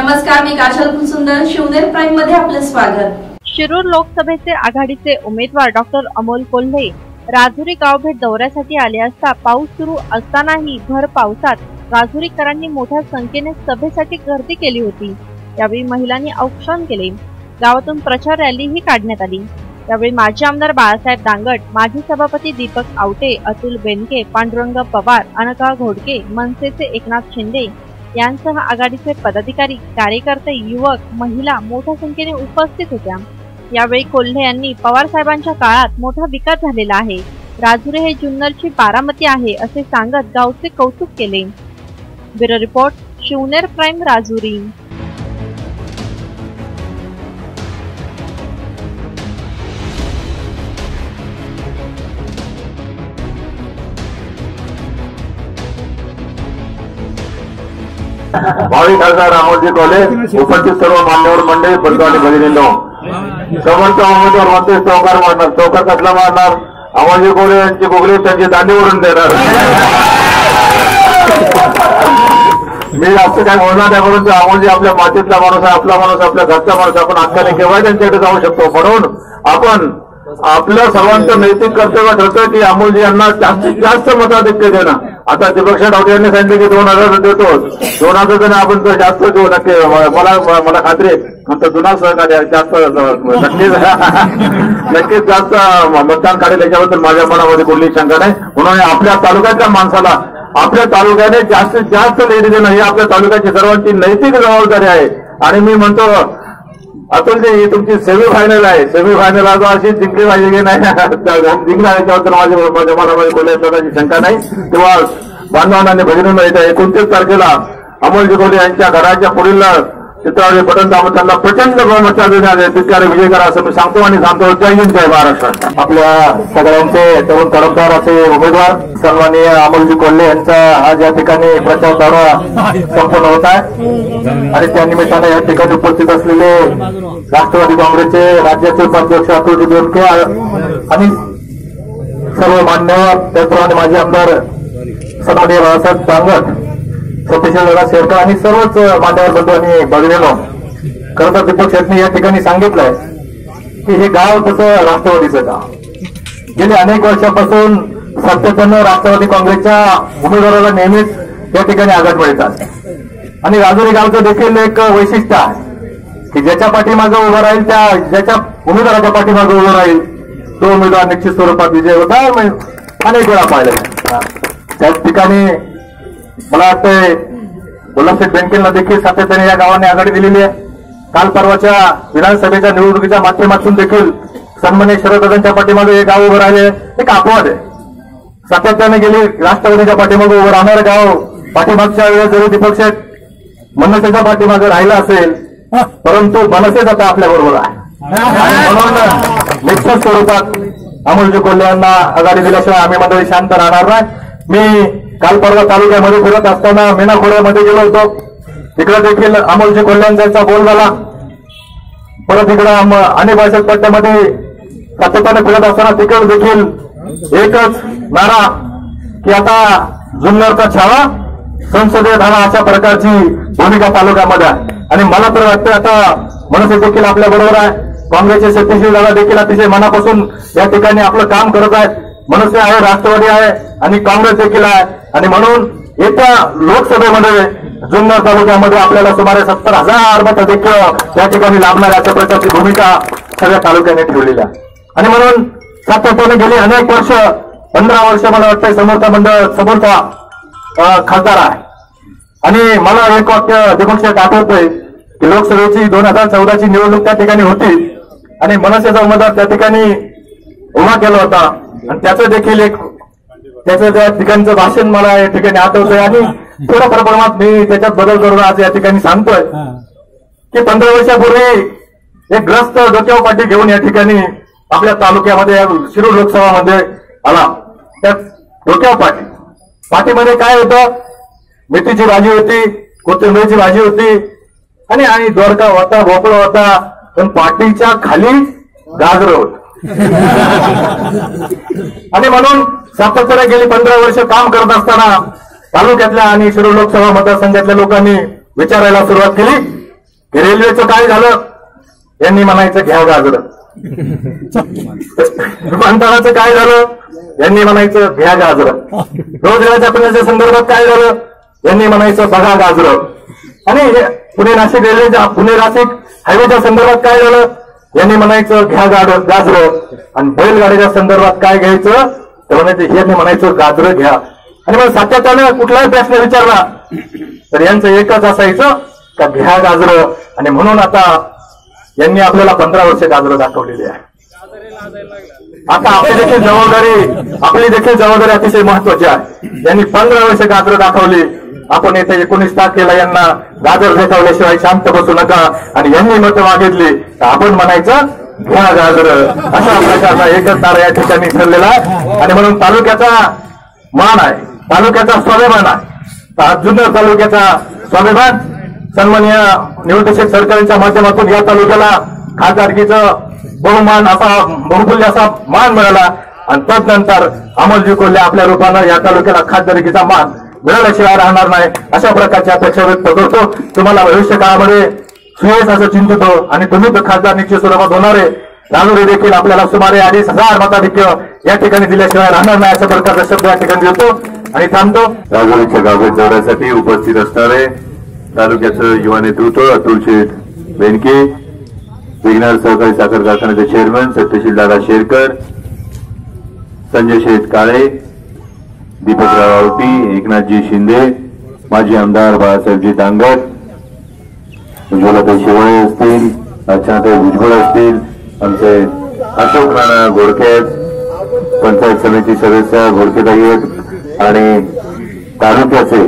नमस्कार मी काजल फुलसुंदर शिवनेर प्राईममध्ये आपलं स्वागत. शिरूर लोकसभेचे आघाडीचे उमेदवार डॉक्टर अमोल कोल्हे राजुरी गावभेट दौऱ्यासाठी आले असता पाऊस सुरू असतानाही भर पावसात राजुरीकरांनी मोठ्या संख्येने सभेसाठी गर्दी केली होती. यावेळी महिलांनी औक्षण केले. गावातून प्रचार रॅलीही काढण्यात आली. यावेळी माजी आमदार बाळासाहेब दांगट माजी सभापती दीपक आवटे अतुल बेनके पांडुरंग पवार अनका घोडके मनसेचे एकनाथ शिंदे यांसह आघाडीचे पदाधिकारी कार्यकर्ते युवक महिला मोठ्या संख्येने उपस्थित होत्या. यावेळी कोल्हे यांनी पवार साहेबांच्या काळात मोठा विकास झालेला आहे. राजुरे हे जुन्नरची बारामती आहे असे सांगत गावचे कौतुक केले. Bureau report Shivner prime Rajuri. भावी खासदार रामोजी कॉलेज उपस्थित सर्व मान्यवर मंडळी बंधू आणि भगिनींनो. समोरचा उमेदवार म्हणते चौकार मारणार चौकार कसला मारणार अमोजी कोले यांची गोगले त्यांची दांडीवरून देणार. मी जास्त काय बोलणार नाही म्हणून अमोलजी आपल्या मातीतला माणूस आहे आपला माणूस आपल्या घरचा माणूस आपण हक्काने केव्हा त्यांच्याकडे जाऊ शकतो. म्हणून आपण आपल्या सर्वांचं नैतिक कर्तव्य ठरतं की अमोलजी यांना जास्तीत जास्त मताधिक्य देणं. आता दीपक ठाकरे यांनी सांगितलं की दोन हजार देतो. दोन हजार जण आपण तर जास्त देऊ नक्की. मला मला खात्री आहे. फक्त जुना सहकार्य जास्त नक्कीच. नक्कीच जास्त मतदान काढेल. याच्याबद्दल माझ्या मनामध्ये कुठलीही शंका नाही. म्हणून आपल्या तालुक्याच्या माणसाला आपल्या तालुक्याने जास्तीत जास्त लीड देणं ही आपल्या तालुक्याची सर्वांची नैतिक जबाबदारी आहे. आणि मी म्हणतो अतुलजी ही तुमची सेमी फायनल आहे. सेमी फायनल आज अशी जिंकली पाहिजे की नाही? जिंकला याच्याबद्दल माझ्या माझ्या मनामध्ये बोलायची शंका नाही. तेव्हा बांधवांना आणि भगिनींना येत्या एकोणतीस तारखेला अमोल कोले यांच्या घराच्या पुढील चित्रावली पटन दामत त्यांना प्रचंड बहुमत देण्यात विजय करा असं मी सांगतो आणि सांगतो जय हिंद जय महाराष्ट्र. आपल्या सगळ्यांचे तरुण तडफदार असे उमेदवार सन्माननीय अमोलजी कोल्हे यांचा आज या ठिकाणी प्रचार दौरा संपन्न होत आहे. आणि त्या निमित्ताने या ठिकाणी उपस्थित असलेले राष्ट्रवादी काँग्रेसचे राज्याचे उपाध्यक्ष अतुलजी बेनके आणि सर्व मान्यवर त्याचप्रमाणे माजी आमदार सन्माननीय बाळासाहेब सांगत सतीश शेरकर आणि सर्वच मान्यवर बंधू आणि खरं तर दीपक शेटने या ठिकाणी सांगितलंय की हे गाव तसं राष्ट्रवादीचं गाव. गेले अनेक वर्षापासून सातत्यानं राष्ट्रवादी काँग्रेसच्या उमेदवाराला नेहमीच या ठिकाणी आघात मिळतात. आणि राजुरी गावचं देखील एक वैशिष्ट्य आहे की ज्याच्या पाठीमागं उभं राहील त्या ज्याच्या उमेदवाराच्या पाठीमागं उभं राहील तो उमेदवार निश्चित स्वरूपात विजय होता. अनेक वेळा पाहिलं त्याच ठिकाणी मला वाटतंय गुलाबशेठ बँकेला देखील सातत्याने या गावाने आघाडी दिलेली आहे. काल परवाच्या विधानसभेच्या निवडणुकीच्या माध्यमातून देखील सन्मान्य शरददादांच्या पाठीमागे हे गाव उभं राहिले. एक अपवाद आहे. सातत्याने गेली राष्ट्रवादीच्या पाठीमागे उभं राहणारं गाव पाठीमागच्या वेळेस जरी दीपक शेठ मनसेच्या पाठीमागे राहिला असेल परंतु मनसेच आता आपल्या बरोबर आहे. म्हणून निश्चित स्वरूपात अमोलजी कोल्हे यांना आघाडी दिल्याशिवाय आम्ही मंडळी शांत राहणार नाही. मी काल परवा तालुक्यामध्ये फिरत असताना मेनाखोड्यामध्ये गेलो होतो. तिकडे देखील अमोलजी कोल्ह्यांचा बोल झाला. परत इकडं अनेक पट्ट्यामध्ये सातत्याने फिरत असताना तिकडे देखील एकच नारा की आता जुन्नरचा छावा संसदीय धारा अशा प्रकारची भूमिका तालुक्यामध्ये आहे. आणि मला तर वाटतं आता मनसे देखील आपल्या बरोबर आहे. काँग्रेसचे सत्यशील दादा देखील अतिशय मनापासून या ठिकाणी आपलं काम करत आहेत. मनसे आहे राष्ट्रवादी आहे आणि काँग्रेस देखील आहे. आणि म्हणून येत्या लोकसभेमध्ये जुन्नर तालुक्यामध्ये आपल्याला सुमारे सत्तर हजार मतं देखील या ठिकाणी लाभणार अशा प्रकारची भूमिका सगळ्या तालुक्याने ठेवलेली आहे. आणि म्हणून सातत्याने गेली अनेक वर्ष पंधरा वर्ष मला वाटतं समोरचा मंडळ समोरचा खासदार आहे. आणि मला एक वाक्य दीपक्षात आठवतोय की लोकसभेची दोन हजार चौदाची निवडणूक त्या ठिकाणी होती आणि मनसेचा उमेदवार त्या ठिकाणी उभा केला होता. आणि त्याचं देखील एक त्याचं त्या ठिकाणचं भाषण मला या ठिकाणी आठवतंय. आणि थोड्या प्रमाणात मी त्याच्यात बदल करून आज या ठिकाणी सांगतोय. की पंधरा वर्षापूर्वी एक ग्रस्त डोक्यावर पाठी घेऊन या ठिकाणी आपल्या तालुक्यामध्ये या शिरूर लोकसभामध्ये आला. त्या डोक्यावर पाठी पाठीमध्ये काय होतं? मेथीची भाजी होती कोथिंबीरची भाजी होती. आणि आणि दोडका होता भोपळा होता. पण पाठीच्या खाली गाजर होत. आणि म्हणून सातत्याने गेली पंधरा वर्ष काम करत असताना तालुक्यातल्या आणि शिरूर लोकसभा मतदारसंघातल्या लोकांनी विचारायला सुरुवात केली की रेल्वेचं काय झालं? यांनी म्हणायचं घ्या गाजर. विमानतळाचं काय झालं? यांनी म्हणायचं घ्या गाजर. रोजगाराच्या पुण्याच्या संदर्भात काय झालं? यांनी म्हणायचं बघा गाजर. आणि हे पुणे नाशिक रेल्वेच्या पुणे नाशिक हायवेच्या संदर्भात काय झालं? यांनी म्हणायचं घ्या गाड गाजर. आणि बैलगाडीच्या संदर्भात काय घ्यायचं? तर म्हणायचं यांनी म्हणायचं गाजर घ्या. आणि मग सातत्यानं कुठलाही प्रश्न विचारला तर यांचं एकच असायचं का घ्या गाजर. आणि म्हणून आता यांनी आपल्याला पंधरा वर्ष गाजर दाखवलेली आहे. आता आपली देखील जबाबदारी आपली देखील जबाबदारी अतिशय महत्वाची आहे. यांनी पंधरा वर्ष गाजर दाखवली. आपण येथे एकोणीस तारखेला यांना गाजर दाखवल्याशिवाय शांत बसू नका. आणि यांनी मत मागितली तर आपण म्हणायचं घ्या गाजर. अशा प्रकारचा एकच तारा या ठिकाणी ठरलेला आहे. आणि म्हणून तालुक्याचा मान आहे. तालुक्याचा स्वाभिमान आहे. जुन्नर तालुक्याचा स्वाभिमान सन्माननीय निवृत्त सरकारांच्या माध्यमातून या तालुक्याला खासदारकीचं बहुमान असा बहुमूल्य असा मान मिळाला. आणि तदनंतर अमोलजी कोल्हे आपल्या रूपानं या तालुक्याला खासदारकीचा मान मिळाल्याशिवाय राहणार नाही. अशा प्रकारची अपेक्षा व्यक्त करतो तुम्हाला भविष्य काळामध्ये सुयश असं चिंतितो आणि तुम्ही तर खासदार निश्चित स्वरूपात होणारे रानुरी देखील आपल्याला सुमारे अडीच हजार मताधिक्य या ठिकाणी दिल्याशिवाय राहणार नाही अशा प्रकारचा शब्द या ठिकाणी देतो आणि थांबतो. राजवाडीच्या गाभेट दौऱ्यासाठी उपस्थित असणारे तालुक्याचं युवा नेतृत्व अतुल शेठ बेनके विघ्नार सहकारी साखर कारखान्याचे चेअरमन सत्यशील दादा शेरकर संजय शेठ काळे दीपकराव आवटी एकनाथजी शिंदे माजी आमदार बाळासाहेबजी तांगट उज्ज्वलाताई शिवाळे असतील अर्चनाताई भुजबळ असतील आमचे अशोक राणा घोडके पंचायत समिती सदस्य घोडकेताई आहेत आणि तालुक्याचे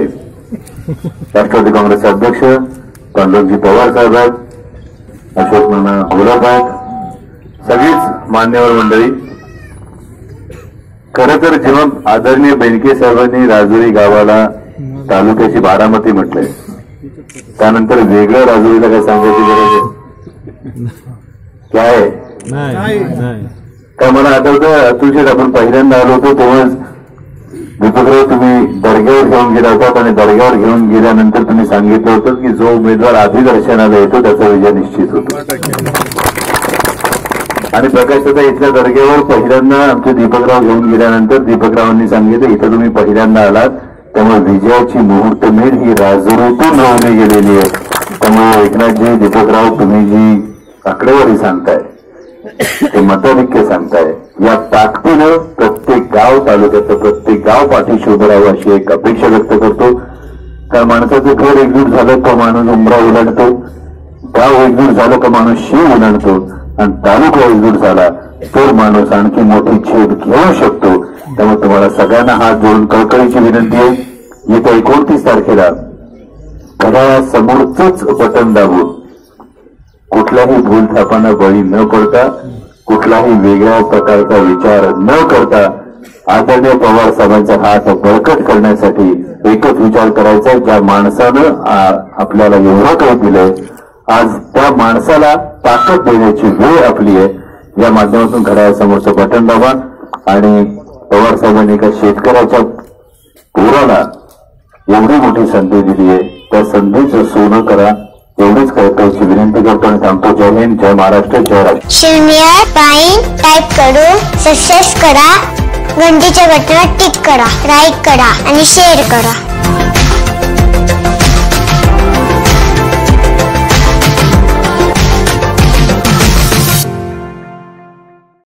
राष्ट्रवादी काँग्रेसचे अध्यक्ष पांडुरजी पवार साहेब आहेत अशोक नाना घोलप आहेत सगळीच मान्यवर मंडळी. खर तर जेव्हा आदरणीय बेनके साहेबांनी राजुरी गावाला तालुक्याची बारामती म्हटलंय त्यानंतर वेगळं राजुरीला काय सांगायची गरज आहे? काय? काय? मला आठवतं अतुल शेठ आपण पहिल्यांदा आलो होतो तेव्हाच दीपकराव तुम्ही दर्ग्यावर घेऊन गेला होतात आणि दर्ग्यावर घेऊन गेल्यानंतर तुम्ही सांगितलं होतं की जो उमेदवार आधी दर्शनाला येतो त्याचा विजय निश्चित होतो. आणि प्रकाश दादा इथल्या दर्ग्यावर पहिल्यांदा आमचे दीपकराव घेऊन गेल्यानंतर दीपकरावांनी सांगितलं इथं तुम्ही पहिल्यांदा आलात त्यामुळे विजयाची मुहूर्त मेढ ही राजरोतून लावली गेलेली आहे. त्यामुळे एकनाथजी दीपकराव तुम्ही जी आकडेवारी सांगताय ते मताधिक्य सांगताय या ताकदीनं प्रत्येक गाव तालुक्याचं प्रत्येक गाव पाठीशी उभं राहावं अशी एक अपेक्षा व्यक्त करतो. कारण माणसाचं घर एकजूट झालं तो माणूस उमरा उलटतो गाव एकजूट झालं का माणूस शिव उलटतो आणि तालुका एकजूट झाला तर माणूस आणखी मोठी छेद घेऊ शकतो. त्यामुळे तुम्हाला सगळ्यांना हात जोडून कळकळीची विनंती आहे. येत्या एकोणतीस तारखेला घड्याळासमोरच बटन दाबून कुठल्याही भूलथापांना बळी न पडता कुठलाही वेगळ्या प्रकारचा विचार न करता आदरणीय पवार साहेबांचा हात बळकट करण्यासाठी एकच विचार करायचा ज्या माणसानं आपल्याला एवढं काही दिलंय आज त्या माणसाला ताकद देण्याची वेळ आपली आहे. या माध्यमातून घड्याळासमोरचं बटन दाबा आणि पवार साहेबांनी एका शेतकऱ्याच्या पोराला एवढी मोठी संधी दिली आहे. त्या संधीचं सोनं करा. एवढीच कळकळीची विनंती करतो आणि थांबतो जय हिंद जय महाराष्ट्र जय राष्ट्र शून्य टाईप करून सक्सेस करा. घंटीच्या बटनात टिक करा लाईक करा आणि शेअर करा.